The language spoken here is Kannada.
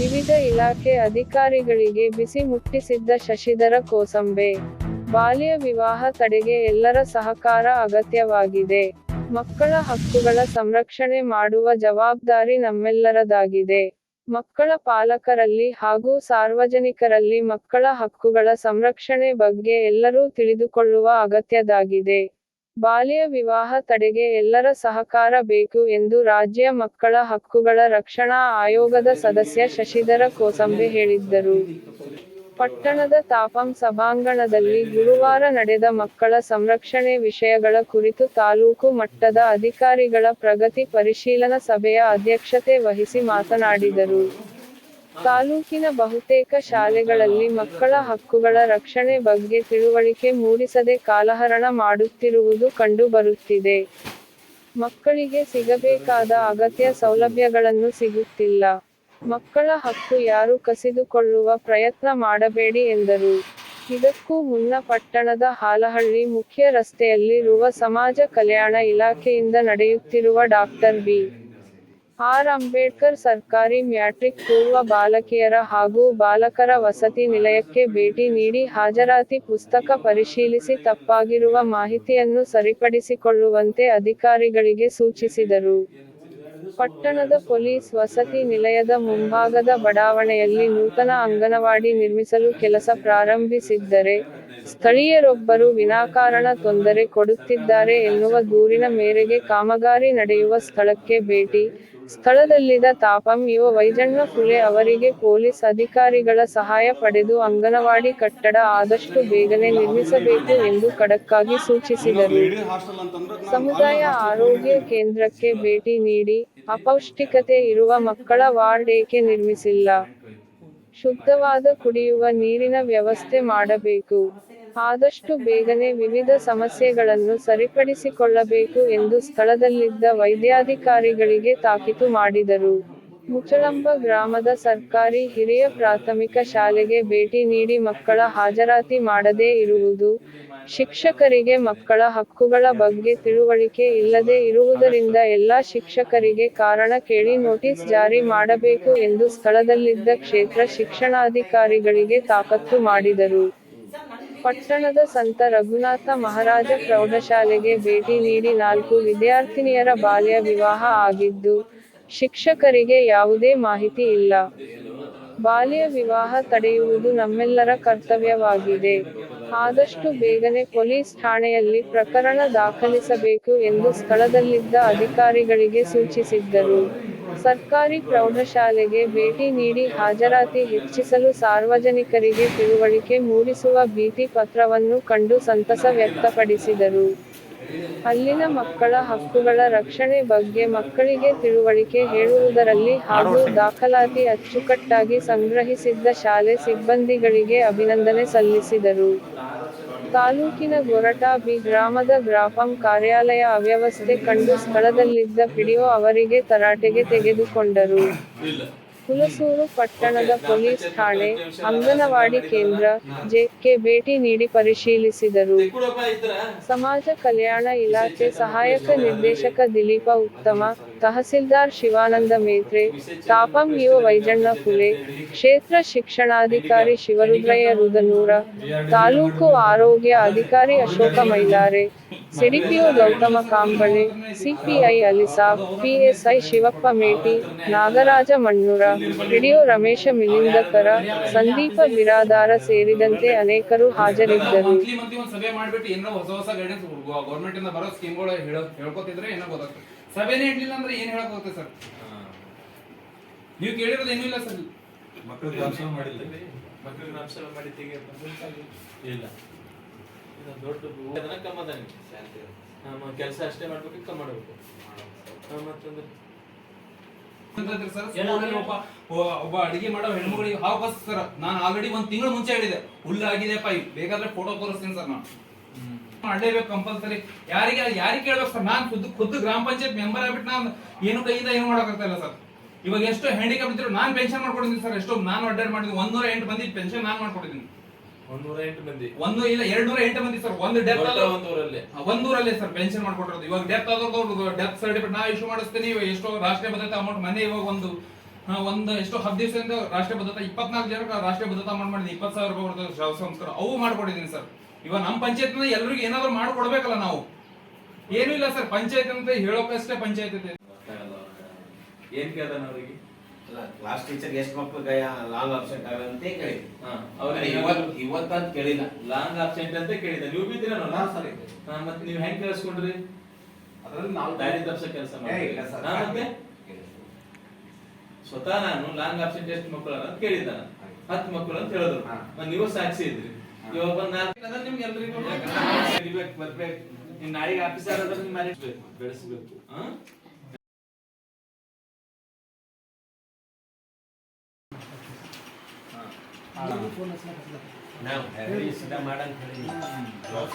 ವಿವಿಧ ಇಲಾಖೆ ಅಧಿಕಾರಿಗಳಿಗೆ ಬಿಸಿ ಮುಟ್ಟಿಸಿದ್ದ ಶಶಿಧರ ಕೋಸಂಬೆ. ಬಾಲ್ಯ ವಿವಾಹ ತಡೆಗೆ ಎಲ್ಲರ ಸಹಕಾರ ಅಗತ್ಯವಾಗಿದೆ. ಮಕ್ಕಳ ಹಕ್ಕುಗಳ ಸಂರಕ್ಷಣೆ ಮಾಡುವ ಜವಾಬ್ದಾರಿ ನಮ್ಮೆಲ್ಲರದಾಗಿದೆ. ಮಕ್ಕಳ ಪಾಲಕರಲ್ಲಿ ಹಾಗೂ ಸಾರ್ವಜನಿಕರಲ್ಲಿ ಮಕ್ಕಳ ಹಕ್ಕುಗಳ ಸಂರಕ್ಷಣೆ ಬಗ್ಗೆ ಎಲ್ಲರೂ ತಿಳಿದುಕೊಳ್ಳುವ ಅಗತ್ಯದಾಗಿದೆ. ಬಾಲ್ಯ ವಿವಾಹ ತಡೆಗೆ ಎಲ್ಲರ ಸಹಕಾರ ಬೇಕು ಎಂದು ರಾಜ್ಯ ಮಕ್ಕಳ ಹಕ್ಕುಗಳ ರಕ್ಷಣಾ ಆಯೋಗದ ಸದಸ್ಯ ಶಶಿಧರ ಕೋಸಂಬೆ ಹೇಳಿದ್ದರು. ಪಟ್ಟಣದ ತಾಪಂ ಸಭಾಂಗಣದಲ್ಲಿ ಗುರುವಾರ ನಡೆದ ಮಕ್ಕಳ ಸಂರಕ್ಷಣೆ ವಿಷಯಗಳ ಕುರಿತು ತಾಲೂಕು ಮಟ್ಟದ ಅಧಿಕಾರಿಗಳ ಪ್ರಗತಿ ಪರಿಶೀಲನಾ ಸಭೆಯ ಅಧ್ಯಕ್ಷತೆ ವಹಿಸಿ ಮಾತನಾಡಿದರು. ತಾಲೂಕಿನ ಬಹುತೇಕ ಶಾಲೆಗಳಲ್ಲಿ ಮಕ್ಕಳ ಹಕ್ಕುಗಳ ರಕ್ಷಣೆ ಬಗ್ಗೆ ತಿಳುವಳಿಕೆ ಮೂಡಿಸದೆ ಕಾಲಹರಣ ಮಾಡುತ್ತಿರುವುದು ಕಂಡುಬರುತ್ತಿದೆ. ಮಕ್ಕಳಿಗೆ ಸಿಗಬೇಕಾದ ಅಗತ್ಯ ಸೌಲಭ್ಯಗಳನ್ನು ಸಿಗುತ್ತಿಲ್ಲ. ಮಕ್ಕಳ ಹಕ್ಕು ಯಾರು ಕಸಿದುಕೊಳ್ಳುವ ಪ್ರಯತ್ನ ಮಾಡಬೇಡಿ ಎಂದರು. ಇದಕ್ಕೂ ಮುನ್ನ ಪಟ್ಟಣದ ಹಾಲಹಳ್ಳಿ ಮುಖ್ಯ ರಸ್ತೆಯಲ್ಲಿರುವ ಸಮಾಜ ಕಲ್ಯಾಣ ಇಲಾಖೆಯಿಂದ ನಡೆಯುತ್ತಿರುವ ಡಾಕ್ಟರ್ ಬಿ. ಆರ್. ಅಂಬೇಡ್ಕರ್ ಸರ್ಕಾರಿ ಮ್ಯಾಟ್ರಿಕ್ ಪೂರ್ವ ಬಾಲಕಿಯರ ಹಾಗೂ ಬಾಲಕರ ವಸತಿ ನಿಲಯಕ್ಕೆ ಭೇಟಿ ನೀಡಿ ಹಾಜರಾತಿ ಪುಸ್ತಕ ಪರಿಶೀಲಿಸಿ ತಪ್ಪಾಗಿರುವ ಮಾಹಿತಿಯನ್ನು ಸರಿಪಡಿಸಿಕೊಳ್ಳುವಂತೆ ಅಧಿಕಾರಿಗಳಿಗೆ ಸೂಚಿಸಿದರು. ಪಟ್ಟಣದ ಪೊಲೀಸ್ ವಸತಿ ನಿಲಯದ ಮುಂಭಾಗದ ಬಡಾವಣೆಯಲ್ಲಿ ನೂತನ ಅಂಗನವಾಡಿ ನಿರ್ಮಿಸಲು ಕೆಲಸ ಪ್ರಾರಂಭಿಸಿದ್ದರೆ ಸ್ಥಳೀಯರೊಬ್ಬರು ವಿನಾಕಾರಣ ತೊಂದರೆ ಕೊಡುತ್ತಿದ್ದಾರೆ ಎನ್ನುವ ದೂರಿನ ಮೇರೆಗೆ ಕಾಮಗಾರಿ ನಡೆಯುವ ಸ್ಥಳಕ್ಕೆ ಭೇಟಿ ಸ್ಥಳದಲ್ಲಿದ್ದ ತಾಪಂ ಯುವ ವೈಜಣ್ಣ ಫುಲೆ ಅವರಿಗೆ ಪೊಲೀಸ್ ಅಧಿಕಾರಿಗಳ ಸಹಾಯ ಪಡೆದು ಅಂಗನವಾಡಿ ಕಟ್ಟಡ ಆದಷ್ಟು ಬೇಗನೆ ನಿರ್ಮಿಸಬೇಕು ಎಂದು ಖಡಕ್ಕಾಗಿ ಸೂಚಿಸಿದರು. ಸಮುದಾಯ ಆರೋಗ್ಯ ಕೇಂದ್ರಕ್ಕೆ ಭೇಟಿ ನೀಡಿ ಅಪೌಷ್ಟಿಕತೆ ಇರುವ ಮಕ್ಕಳ ವಾರ್ಡ್ ಏಕೆ ನಿರ್ಮಿಸಿಲ್ಲ? ಶುದ್ಧವಾದ ಕುಡಿಯುವ ನೀರಿನ ವ್ಯವಸ್ಥೆ ಮಾಡಬೇಕು. ಆದಷ್ಟು ಬೇಗನೆ ವಿವಿಧ ಸಮಸ್ಯೆಗಳನ್ನು ಸರಿಪಡಿಸಿಕೊಳ್ಳಬೇಕು ಎಂದು ಸ್ಥಳದಲ್ಲಿದ್ದ ವೈದ್ಯಾಧಿಕಾರಿಗಳಿಗೆ ತಾಕೀತು ಮಾಡಿದರು. ಮುಚಳಂಬ ಗ್ರಾಮದ ಸರ್ಕಾರಿ ಹಿರಿಯ ಪ್ರಾಥಮಿಕ ಶಾಲೆಗೆ ಭೇಟಿ ನೀಡಿ ಮಕ್ಕಳ ಹಾಜರಾತಿ ಮಾಡದೇ ಇರುವುದು, ಶಿಕ್ಷಕರಿಗೆ ಮಕ್ಕಳ ಹಕ್ಕುಗಳ ಬಗ್ಗೆ ತಿಳುವಳಿಕೆ ಇಲ್ಲದೆ ಇರುವುದರಿಂದ ಎಲ್ಲಾ ಶಿಕ್ಷಕರಿಗೆ ಕಾರಣ ಕೇಳಿ ನೋಟಿಸ್ ಜಾರಿ ಮಾಡಬೇಕು ಎಂದು ಸ್ಥಳದಲ್ಲಿದ್ದ ಕ್ಷೇತ್ರ ಶಿಕ್ಷಣಾಧಿಕಾರಿಗಳಿಗೆ ತಾಕತ್ತು ಮಾಡಿದರು. ಪಟ್ಟಣದ ಸಂತ ರಘುನಾಥ ಮಹಾರಾಜ ಪ್ರೌಢಶಾಲೆಗೆ ಭೇಟಿ ನೀಡಿ ನಾಲ್ಕು ವಿದ್ಯಾರ್ಥಿನಿಯರ ಬಾಲ್ಯ ವಿವಾಹ ಆಗಿದ್ದು, ಶಿಕ್ಷಕರಿಗೆ ಯಾವುದೇ ಮಾಹಿತಿ ಇಲ್ಲ. ಬಾಲ್ಯ ವಿವಾಹ ತಡೆಯುವುದು ನಮ್ಮೆಲ್ಲರ ಕರ್ತವ್ಯವಾಗಿದೆ. ಆದಷ್ಟು ಬೇಗನೆ ಪೊಲೀಸ್ ಠಾಣೆಯಲ್ಲಿ ಪ್ರಕರಣ ದಾಖಲಿಸಬೇಕು ಎಂದು ಸ್ಥಳದಲ್ಲಿದ್ದ ಅಧಿಕಾರಿಗಳಿಗೆ ಸೂಚಿಸಿದ್ದರು. ಸರ್ಕಾರಿ ಪ್ರೌಢಶಾಲೆಗೆ ಭೇಟಿ ನೀಡಿ ಹಾಜರಾತಿ ಹೆಚ್ಚಿಸಲು ಸಾರ್ವಜನಿಕರಿಗೆ ತಿಳುವಳಿಕೆ ಮೂಡಿಸುವ ಭೀತಿ ಪತ್ರವನ್ನು ಕಂಡು ಸಂತಸ ವ್ಯಕ್ತಪಡಿಸಿದರು. ಅಲ್ಲಿನ ಮಕ್ಕಳ ಹಕ್ಕುಗಳ ರಕ್ಷಣೆ ಬಗ್ಗೆ ಮಕ್ಕಳಿಗೆ ತಿಳುವಳಿಕೆ ಹೇಳುವುದರಲ್ಲಿ ಹಾಗೂ ದಾಖಲಾತಿ ಅಚ್ಚುಕಟ್ಟಾಗಿ ಸಂಗ್ರಹಿಸಿದ್ದ ಶಾಲೆ ಸಿಬ್ಬಂದಿಗಳಿಗೆ ಅಭಿನಂದನೆ ಸಲ್ಲಿಸಿದರು. ತಾಲೂಕಿನ ಗೊರಟಾ ಬಿ ಗ್ರಾಮದ ಗ್ರಾಪಂ ಕಾರ್ಯಾಲಯ ಅವ್ಯವಸ್ಥೆ ಕಂಡು ಸ್ಥಳದಲ್ಲಿದ್ದ ಪಿಡಿಒ ಅವರಿಗೆ ತರಾಟೆಗೆ ತೆಗೆದುಕೊಂಡರು. ಹುಲಸೂರು ಪಟ್ಟಣದ ಪೊಲೀಸ್ ಠಾಣೆ, ಅಂಗನವಾಡಿ ಕೇಂದ್ರ ಜೆಕ್ಕೆ ಭೇಟಿ ನೀಡಿ ಪರಿಶೀಲಿಸಿದರು. ಸಮಾಜ ಕಲ್ಯಾಣ ಇಲಾಖೆ ಸಹಾಯಕ ನಿರ್ದೇಶಕ ದಿಲೀಪ ಉತ್ತಮ, ತಹಸೀಲ್ದಾರ್ ಶಿವಾನಂದ ಮೇತ್ರೆ, ತಾಪಂ ಇಒ ವೈಜಣ್ಣ ಫುಲೆ, ಕ್ಷೇತ್ರ ಶಿಕ್ಷಣಾಧಿಕಾರಿ ಶಿವರುದ್ರಯ್ಯ ರುದನೂರ ತಾಲೂಕು ಆರೋಗ್ಯ ಅಧಿಕಾರಿ Ashok Mailare. CDPO Gautam Kamble CPI Alisab PSI Shivappa Meti Nagaraj Mannur PDO Ramesh Milindkar Sandeep Biradar ಸೇರಿದಂತೆ ಅನೇಕರು ಹಾಜರಿದ್ದರು. ಮಕ್ಕಳಿಗೆ ಮಂತ್ಲಿ ಒಂದ್ ಸಭೆ ಮಾಡ್ಬಿಟ್ಟು ಏನೋ ಹೊಸ ಹೊಸ ಗೈಡೆನ್ಸ್ ಗೌರ್ಮೆಂಟ್ ಬರೋ ಸ್ಕೀಮ್ಗಳು ಹೇಳ್ಕೊತಿದ್ರೆ ಏನೋ ಗೊತ್ತಾಗ್ತದೆ ಸಭೆನೇ ಇಡ್ಲಿಲ್ಲ ಅಂದ್ರೆ ಏನ್ ಹೇಳಕ್ ಹೋಗುತ್ತೆ ಸರ್ ನೀವು ಕೇಳಿರೋದು ಏನೂ ಇಲ್ಲ ಸರ್ ಮಕ್ಕಳು ಗ್ರಾಮಸಭೆ ಮಾಡಿಲ್ಲ ಮಾಡಿ ಇಲ್ಲ. ದೊಡ್ಡ ಭೂ- ಅದನ್ನ ಕಮ್ಮದ ನಮ್ಮ ಕೆಲಸ ಅಷ್ಟೇ ಮಾಡ್ಬೇಕು ಕಮ್ಮಿ ಮಾಡಬೇಕು ಮತ್ತೊಂದು. ಅಂತಂದ್ರೆ ಸರ್ ಸ್ಕೂಲಲ್ಲಿ ಒಬ್ಬ ಅಡಿಗೆ ಮಾಡೋ ಹೆಣ್ಮಗಳಿಗೆ ಹಾವು ಬಸ್ ಸರ್. ನಾನು ಆಲ್ರೆಡಿ ಒಂದ್ ತಿಂಗಳು ಮುಂಚೆ ಹೇಳಿದೆ. ಹುಲ್ಲಾಗಿದೆ ಪೈ. ಬೇಕಾದ್ರೆ ಫೋಟೋ ತೋರಿಸ್ತೀನಿ ಸರ್ ನಾನು. ಮಾಡಲೇಬೇಕು ಕಂಪಲ್ಸರಿ ಯಾರಿಗೆ ಯಾರಿಗೆ ಕೇಳ್ಬೇಕು ಸರ್? ನಾನು ಖುದ್ದು ಖುದ್ದು ಗ್ರಾಮ ಪಂಚಾಯತ್ ಮೆಂಬರ್ ಆಗ್ಬಿಟ್ಟು ನಾನು ಏನು ಕೈಯಿಂದ ಏನು ಮಾಡೋಕ್ಕಾಗ್ತಾ ಇಲ್ಲ ಸರ್. ಇವಾಗ ಎಷ್ಟು ಹ್ಯಾಂಡಿಕ್ಯಾಪ್ ಇದ್ರು ನಾನು ಪೆನ್ಷನ್ ಮಾಡ್ಕೊಡಿದ್ದೀನಿ ಸರ್. ಎಷ್ಟು ನಾನು ಅಡ್ಡಾಡ್ ಮಾಡಿದ್ದೀನಿ ಒಂದೂರ ಎಂಟು ಮಂದಿ ಪೆನ್ಷನ್ ನಾನು ಮಾಡ್ಕೊಟ್ಟಿದ್ದೀನಿ. ಒಂದೂರ ಎಂಟು ಮಂದಿ. ಒಂದು ಇಲ್ಲ ಎರಡ್ ನೂರ ಎಂಟು ಮಂದಿ ಸರ್ ಒಂದು ಡೆತ್ ಒಂದೂರಲ್ಲಿ. ಒಂದೂರಲ್ಲಿ ಸರ್ ಪೆನ್ಷನ್ ಮಾಡ್ಕೊಟ್ಟಿರೋದು ಇವಾಗ ಡೆತ್ ಆದವ್ರದ್ದು ಡೆತ್ ಸರ್ಟಿಫಿಕೇಟ್ ನಾ ಇಶ್ಯೂ ಮಾಡಿಸ್ತೀನಿ ಎಷ್ಟೋ ರಾಷ್ಟ್ರೀಯ ಭದ್ರತೆ ಅಮೌಂಟ್ ಮನೆ ಇವಾಗ ಒಂದು ಒಂದು ಎಷ್ಟು ಹತ್ತು ದಿವಸದಿಂದ ರಾಷ್ಟ್ರೀಯ ಭದ್ರತಾ ಇಪ್ಪತ್ನಾಲ್ಕು ಜನ ರಾಷ್ಟ್ರೀಯ ಭದ್ರತಾ ಅಮೌಂಟ್ ಮಾಡಿದ್ವಿ ಇಪ್ಪತ್ತು ಸಾವಿರ ರೂಪಾಯಿ ಬರ್ತದೆ ಶವ ಸಂಸ್ಕಾರ. ಅವು ಮಾಡ್ಕೊಟ್ಟಿದ್ದೀನಿ ಸರ್. ಇವಾಗ ನಮ್ಮ ಪಂಚಾಯತ್ನ ಎಲ್ರಿಗೂ ಏನಾದ್ರು ಮಾಡ್ಕೊಡ್ಬೇಕಲ್ಲ ನಾವು. ಏನೂ ಇಲ್ಲ ಸರ್ ಪಂಚಾಯತ್ ಅಂತ ಹೇಳೋಕಷ್ಟೇ ಪಂಚಾಯತ್ ಇದೆ ಏನ್ ಕೇಳ್ದಾನ ಅವ್ರಿಗೆ? ಕ್ಲಾಸ್ ಟೀಚರ್ ಎಷ್ಟು ಮಕ್ಳು ಲಾಂಗ್ ಅಬ್ಸೆಂಟ್ ಆಗಲ್ಲ ಅಂತ ಕೇಳಿ ಇವತ್ತು ಇವತ್ತಂತ ಕೇಳಿಲ್ಲ. ಲಾಂಗ್ ಆಬ್ಸೆಂಟ್ ಅಂತ ಕೇಳಿದ ನೀವು ಬಿದ್ದೀರ ಹಾ, ಸರಿ. ಮತ್ತೆ ನೀವು ಹೆಂಗ್ ಕೇಳಿಸ್ಕೊಂಡ್ರಿ? ಅದರಲ್ಲಿ ನಾವು ದಾರಿ ತಪ್ಸ ಕೆಲಸ. ಮತ್ತೆ? ಸ್ವತಃ ನಾನು ಲಾಂಗ್ ಆಬ್ಸೆಂಟ್ ಎಷ್ಟು ಮಕ್ಕಳು ಅಂತ ಕೇಳಿದ್ದ ಹತ್ತು ಮಕ್ಕಳು ಅಂತ ಹೇಳಿದ್ರು. ನೀವು ಸಾಕ್ಷಿ ಇದ್ರಿ. ಇವಾಗ ಬಂದ್ ನಾಲ್ಕು ಅದ ನಿಮ್ಗೆ ಎಲ್ರಿಗೂ ಬರ್ಬೇಕು. ನೀವು ನಾಳೆಗೆ ಆಫೀಸರ್ ಅದ್ರ ಬೆಳೆಸ್ಬೇಕು ಹಾ? ನಾವು ಸಿದ್ಧ ಮಾಡಂತ ಹೇಳಿ